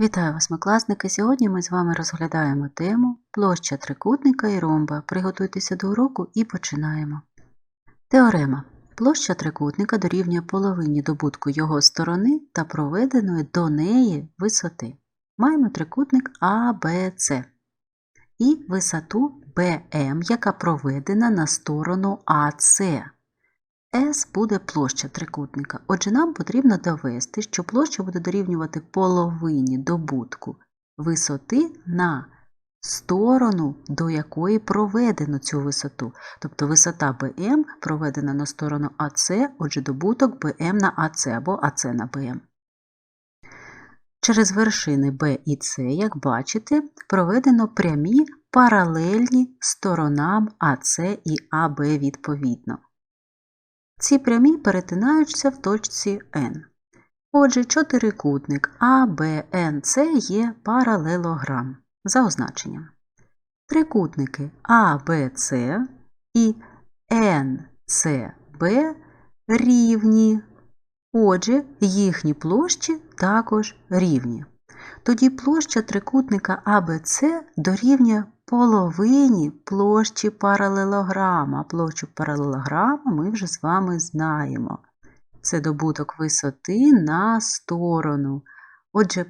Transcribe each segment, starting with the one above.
Вітаю вас, класники! Сьогодні ми з вами розглядаємо тему площа трикутника і ромба. Приготуйтеся до уроку і починаємо. Теорема. Площа трикутника дорівнює половині добутку його сторони та проведеної до неї висоти. Маємо трикутник ABC і висоту BM, яка проведена на сторону AC. S буде площа трикутника. Отже, нам потрібно довести, що площа буде дорівнювати половині добутку висоти на сторону, до якої проведено цю висоту. Тобто висота BM проведена на сторону AC, отже, добуток BM на AC або AC на BM. Через вершини B і C, як бачите, проведено прямі паралельні сторонам AC і AB відповідно. Ці прямі перетинаються в точці N. Отже, чотирикутник ABNC є паралелограм за означенням. Трикутники ABC і NCB рівні. Отже, їхні площі також рівні. Тоді площа трикутника ABC дорівнює половині площі паралелограма. Площу паралелограма ми вже з вами знаємо. Це добуток висоти на сторону. Отже,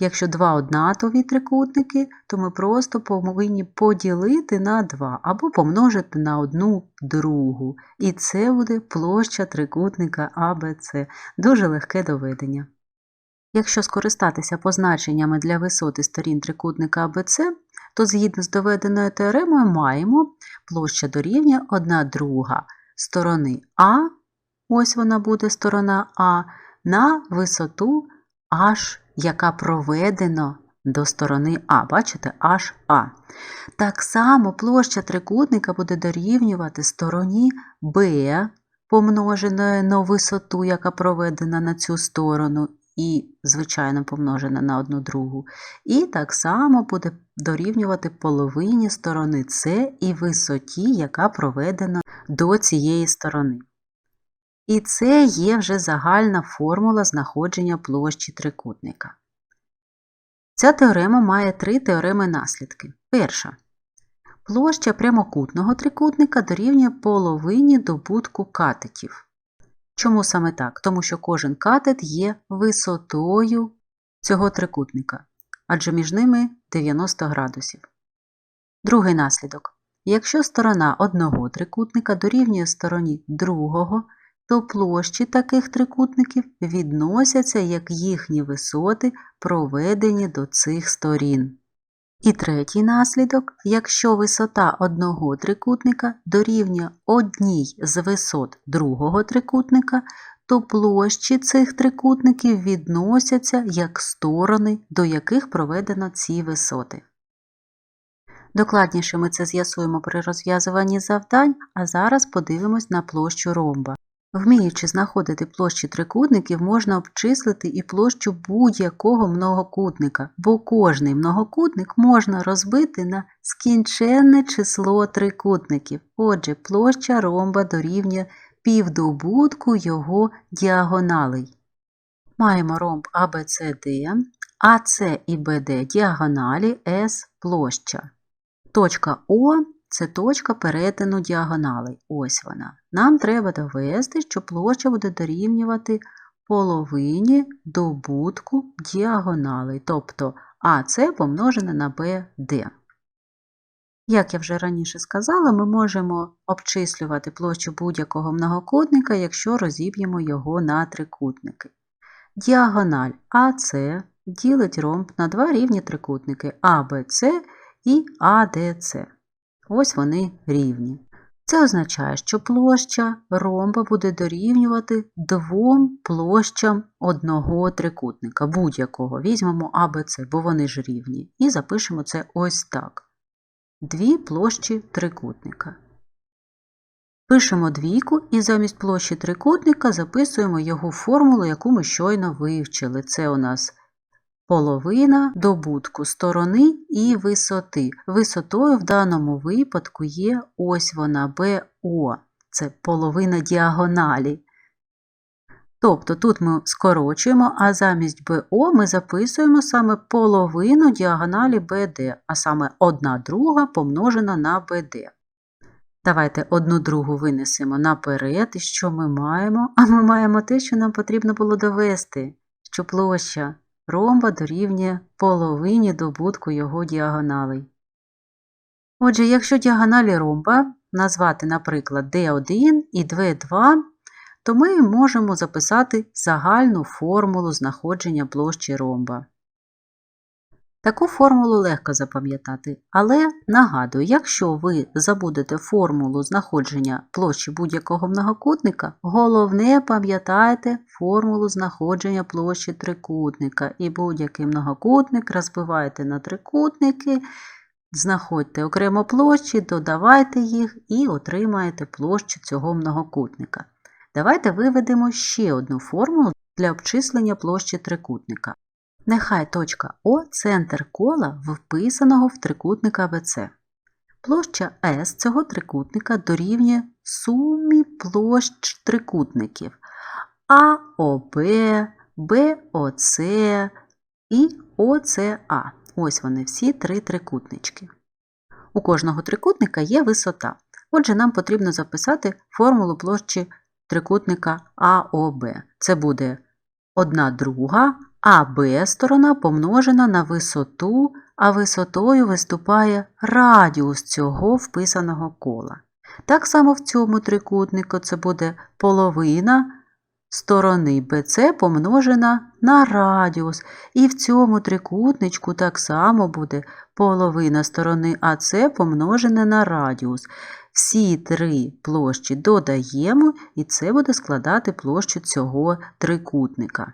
якщо два однатові трикутники, то ми просто повинні поділити на 2 або помножити на одну другу. І це буде площа трикутника ABC. Дуже легке доведення. Якщо скористатися позначеннями для висоти сторін трикутника ABC, то згідно з доведеною теоремою маємо площа дорівнює 1 друга сторони А, ось вона буде сторона А, на висоту H, яка проведена до сторони А. Бачите, HA. Так само площа трикутника буде дорівнювати стороні Б, помноженою на висоту, яка проведена на цю сторону, і, звичайно, помножена на одну другу. І так само буде дорівнювати половині сторони С і висоті, яка проведена до цієї сторони. І це є вже загальна формула знаходження площі трикутника. Ця теорема має три теореми наслідки. Перша. Площа прямокутного трикутника дорівнює половині добутку катетів. Чому саме так? Тому що кожен катет є висотою цього трикутника, адже між ними 90 градусів. Другий наслідок. Якщо сторона одного трикутника дорівнює стороні другого, то площі таких трикутників відносяться як їхні висоти, проведені до цих сторін. І третій наслідок, якщо висота одного трикутника дорівнює одній з висот другого трикутника, то площі цих трикутників відносяться як сторони, до яких проведено ці висоти. Докладніше ми це з'ясуємо при розв'язуванні завдань, а зараз подивимось на площу ромба. Вміючи знаходити площі трикутників, можна обчислити і площу будь-якого многокутника, бо кожний многокутник можна розбити на скінченне число трикутників. Отже, площа ромба дорівнює півдобутку його діагоналей. Маємо ромб ABCD, АС і БД діагоналі S площа. Точка О це точка перетину діагоналей. Ось вона. Нам треба довести, що площа буде дорівнювати половині добутку діагоналей, тобто АС помножене на БД. Як я вже раніше сказала, ми можемо обчислювати площу будь-якого многокутника, якщо розіб'ємо його на трикутники. Діагональ АС ділить ромб на два рівні трикутники АБЦ і АДЦ. Ось вони рівні. Це означає, що площа ромба буде дорівнювати двом площам одного трикутника, будь-якого. Візьмемо АБЦ, бо вони ж рівні. І запишемо це ось так. Дві площі трикутника. Пишемо двійку і замість площі трикутника записуємо його формулу, яку ми щойно вивчили. Це у нас половина добутку сторони і висоти. Висотою в даному випадку є ось вона БО, це половина діагоналі. Тобто тут ми скорочуємо, а замість БО ми записуємо саме половину діагоналі БД, а саме 1 друга помножена на БД. Давайте одну другу винесемо наперед, і що ми маємо? А ми маємо те, що нам потрібно було довести, що площа ромба дорівнює половині добутку його діагоналей. Отже, якщо діагоналі ромба назвати, наприклад, D1 і D2, то ми можемо записати загальну формулу знаходження площі ромба. Таку формулу легко запам'ятати, але нагадую, якщо ви забудете формулу знаходження площі будь-якого многокутника, головне пам'ятайте формулу знаходження площі трикутника. І будь-який многокутник розбивайте на трикутники, знаходьте окремо площі, додавайте їх і отримаєте площу цього многокутника. Давайте виведемо ще одну формулу для обчислення площі трикутника. Нехай точка О центр кола вписаного в трикутника АБЦ. Площа С цього трикутника дорівнює сумі площ трикутників АОБ, БОЦ і ОЦА. Ось вони всі три трикутнички. У кожного трикутника є висота. Отже, нам потрібно записати формулу площі трикутника АОБ. Це буде 1 друга АБ сторона помножена на висоту, а висотою виступає радіус цього вписаного кола. Так само в цьому трикутнику це буде половина сторони BC помножена на радіус. І в цьому трикутничку так само буде половина сторони АС помножена на радіус. Всі три площі додаємо, і це буде складати площу цього трикутника.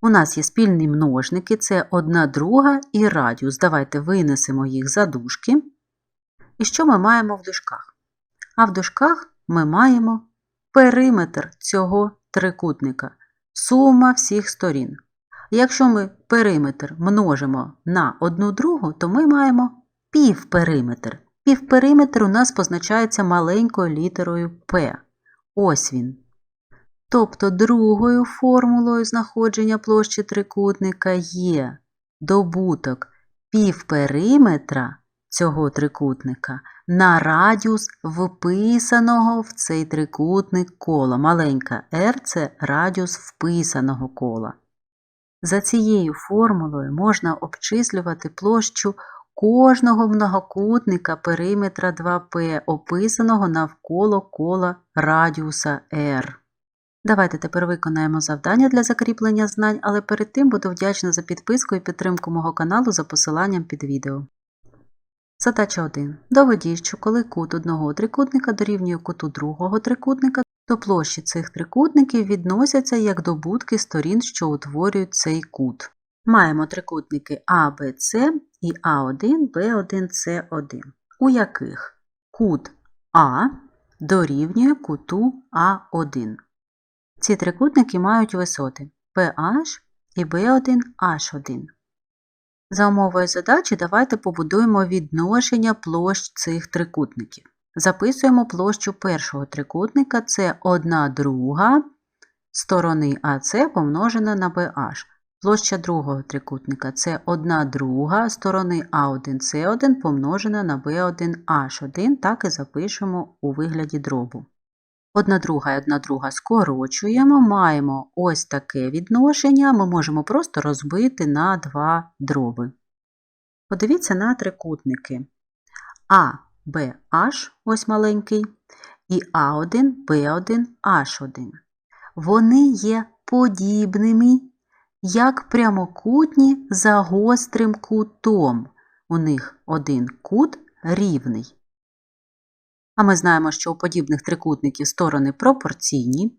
У нас є спільні множники, це одна друга і радіус. Давайте винесемо їх за дужки. І що ми маємо в дужках? А в дужках ми маємо периметр цього трикутника, сума всіх сторін. Якщо ми периметр множимо на одну другу, то ми маємо півпериметр. Півпериметр у нас позначається маленькою літерою P. Ось він. Тобто другою формулою знаходження площі трикутника є добуток півпериметра цього трикутника на радіус вписаного в цей трикутник кола. Маленька r це радіус вписаного кола. За цією формулою можна обчислювати площу кожного многокутника периметра 2P, описаного навколо кола радіуса R. Давайте тепер виконаємо завдання для закріплення знань, але перед тим буду вдячна за підписку і підтримку мого каналу за посиланням під відео. Задача 1. Доведіть, що коли кут одного трикутника дорівнює куту другого трикутника, то площі цих трикутників відносяться як добутки сторін, що утворюють цей кут. Маємо трикутники С і А1, Б1, С1, у яких кут А дорівнює куту А1. Ці трикутники мають висоти PH і B1H1. За умовою задачі давайте побудуємо відношення площ цих трикутників. Записуємо площу першого трикутника це 1 друга сторони АС помножена на BH. Площа другого трикутника це 1 друга сторони А1С1 помножена на B1H1, так і запишемо у вигляді дробу. Одна друга і одна друга скорочуємо, маємо ось таке відношення, ми можемо просто розбити на два дроби. Подивіться на трикутники А, Б, H, ось маленький, і А1, Б1, H1. Вони є подібними, як прямокутні за гострим кутом. У них один кут рівний. А ми знаємо, що у подібних трикутників сторони пропорційні.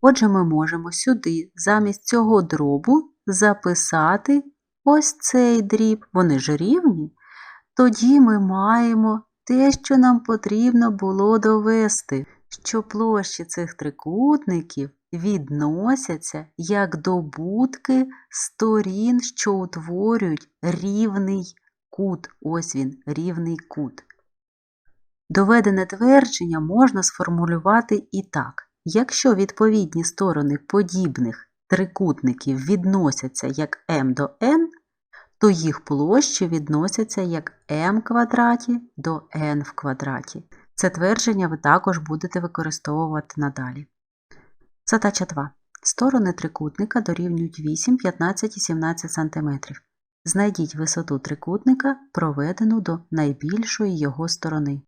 Отже, ми можемо сюди замість цього дробу записати ось цей дріб. Вони ж рівні. Тоді ми маємо те, що нам потрібно було довести, що площі цих трикутників відносяться як добутки сторін, що утворюють рівний кут. Ось він, рівний кут. Доведене твердження можна сформулювати і так. якщо відповідні сторони подібних трикутників відносяться як m до n, то їх площі відносяться як m квадраті до n в квадраті. Це твердження ви також будете використовувати надалі. Задача 2. Сторони трикутника дорівнюють 8, 15 і 17 см. Знайдіть висоту трикутника, проведену до найбільшої його сторони.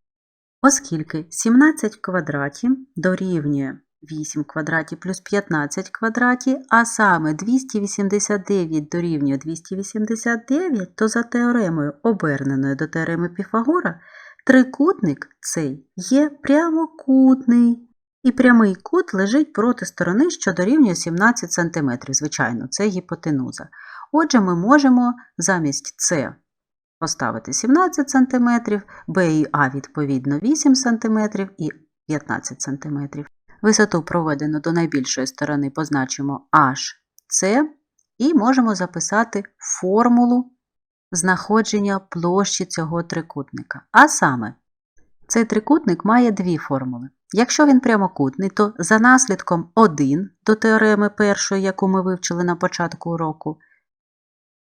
Оскільки 17 в квадраті дорівнює 8 в квадраті плюс 15 в квадраті, а саме 289 дорівнює 289, то за теоремою, оберненою до теореми Піфагора, трикутник цей є прямокутний. І прямий кут лежить проти сторони, що дорівнює 17 см. Звичайно, це гіпотенуза. Отже, ми можемо замість С поставити 17 см, Б і А відповідно 8 см і 15 см. Висоту проведену до найбільшої сторони позначимо HC і можемо записати формулу знаходження площі цього трикутника. А саме, цей трикутник має дві формули. Якщо він прямокутний, то за наслідком 1 до теореми першої, яку ми вивчили на початку уроку,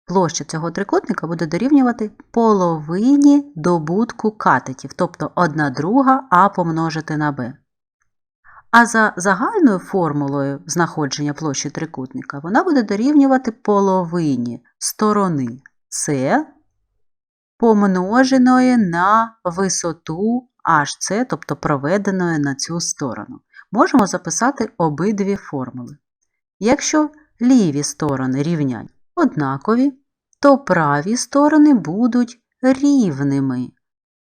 площа цього трикутника буде дорівнювати половині добутку катетів, тобто 1 друга А помножити на Б. А за загальною формулою знаходження площі трикутника вона буде дорівнювати половині сторони С помноженої на висоту HC, тобто проведеної на цю сторону. Можемо записати обидві формули. Якщо ліві сторони рівнянь однакові, то праві сторони будуть рівними.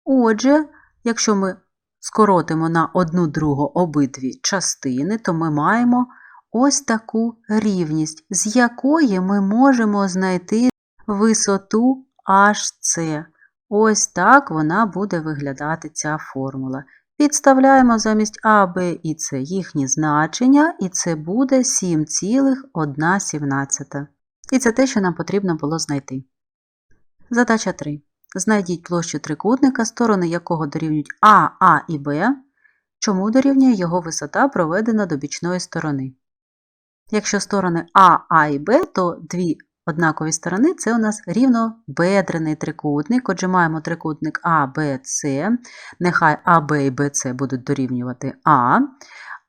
Отже, якщо ми скоротимо на одну другу обидві частини, то ми маємо ось таку рівність, з якої ми можемо знайти висоту HC. Ось так вона буде виглядати ця формула. Підставляємо замість А, Б і С їхні значення, і це буде 7,1. І це те, що нам потрібно було знайти. Задача 3. Знайдіть площу трикутника, сторони якого дорівнюють А, А і Б. Чому дорівнює його висота, проведена до бічної сторони. Якщо сторони А, А і Б, то дві однакові сторони це у нас рівнобедрений трикутник. Отже, маємо трикутник А, Б, С. Нехай А, Б і Б, С будуть дорівнювати А,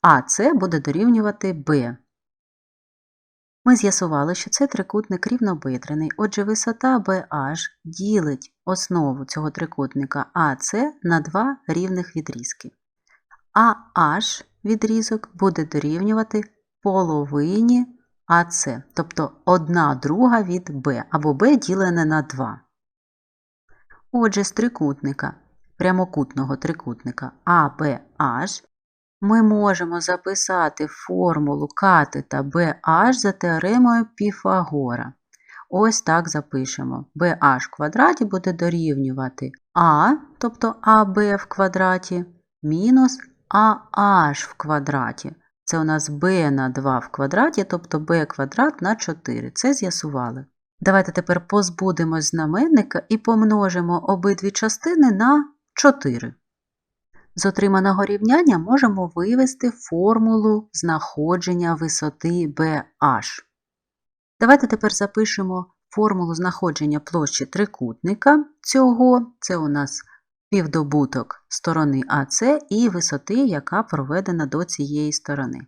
а С буде дорівнювати Б. Ми з'ясували, що це трикутник рівнобедрений, отже, висота BH ділить основу цього трикутника АС на два рівних відрізки. А H відрізок буде дорівнювати половині АС, тобто 1 друга від B, або B ділене на 2. Отже, з трикутника, прямокутного трикутника ABH ми можемо записати формулу катета BH за теоремою Піфагора. Ось так запишемо. BH в квадраті буде дорівнювати А, тобто АБ в квадраті, мінус AH в квадраті. Це у нас b на 2 в квадраті, тобто b квадрат на 4. Це з'ясували. Давайте тепер позбудемось знаменника і помножимо обидві частини на 4. З отриманого рівняння можемо вивести формулу знаходження висоти BH. Давайте тепер запишемо формулу знаходження площі трикутника цього. Це у нас півдобуток сторони АС і висоти, яка проведена до цієї сторони.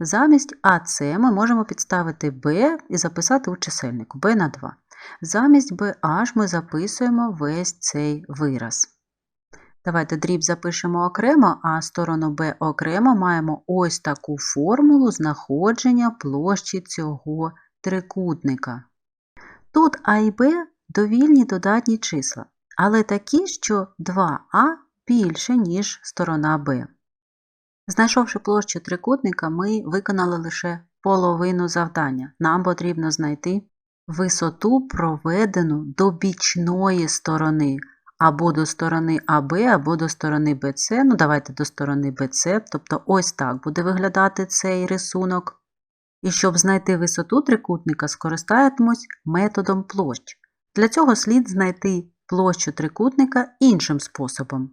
Замість АС ми можемо підставити b і записати у чисельнику b на 2. Замість BH ми записуємо весь цей вираз. Давайте дріб запишемо окремо, а сторону b окремо маємо ось таку формулу знаходження площі цього трикутника. Тут А і Б довільні додатні числа але такі, що 2а більше, ніж сторона Б. Знайшовши площу трикутника, ми виконали лише половину завдання. Нам потрібно знайти висоту, проведену до бічної сторони, або до сторони АБ, або до сторони БЦ. Ну, давайте до сторони БЦ, тобто ось так буде виглядати цей рисунок. І щоб знайти висоту трикутника, скористаємось методом площ. Для цього слід знайти площу трикутника іншим способом.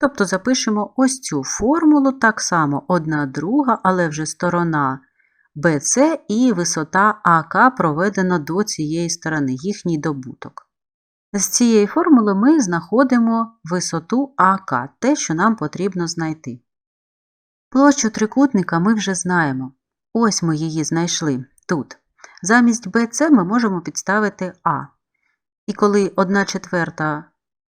Тобто запишемо ось цю формулу, так само одна друга, але вже сторона BC і висота АК проведено до цієї сторони, їхній добуток. З цієї формули ми знаходимо висоту АК, те, що нам потрібно знайти. Площу трикутника ми вже знаємо. Ось ми її знайшли тут. Замість BC ми можемо підставити А. І коли 1 четверта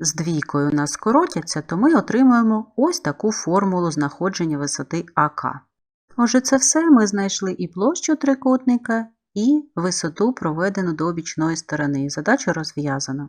з двійкою у нас скоротяться, то ми отримуємо ось таку формулу знаходження висоти АК. Отже, це все ми знайшли і площу трикутника, і висоту, проведену до бічної сторони. Задача розв'язана.